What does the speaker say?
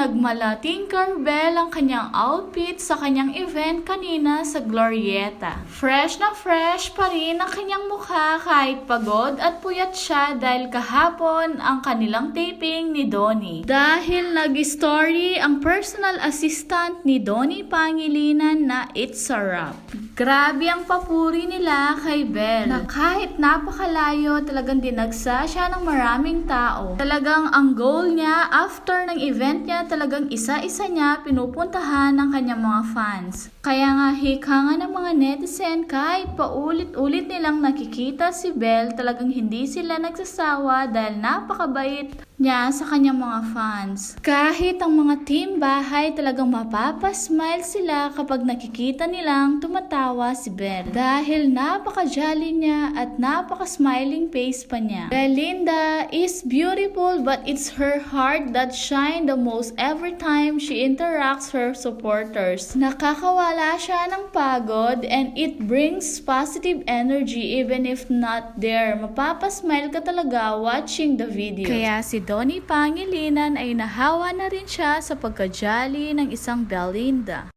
Nagmala Tinkerbell ang kanyang outfit sa kanyang event kanina sa Glorieta. Fresh na fresh pa rin ang kanyang mukha kahit pagod at puyat siya dahil kahapon ang kanilang taping ni Donnie. Dahil nag-story ang personal assistant ni Donnie Pangilinan na It's a Wrap. Grabe ang papuri nila kay Belle na kahit napakalayo talagang dinagsa siya ng maraming tao. Talagang ang goal niya after ng event niya talagang isa-isa niya pinupuntahan ng kanyang mga fans. Kaya nga hika nga ng mga netizen kahit paulit-ulit nilang nakikita si Belle talagang hindi sila nagsasawa dahil napakabait niya sa kanyang mga fans. Kahit ang mga team bahay talagang mapapasmile sila kapag nakikita nilang tumatawa si Belle. Dahil napaka-jolly niya at napaka-smiling face pa niya. Belinda is beautiful but it's her heart that shine the most every time she interacts her supporters. Nakakawala siya ng pagod and it brings positive energy even if not there. Mapapasmile ka talaga watching the video. Kaya si Donnie Pangilinan ay nahawa na rin siya sa pagkajali ng isang Belinda.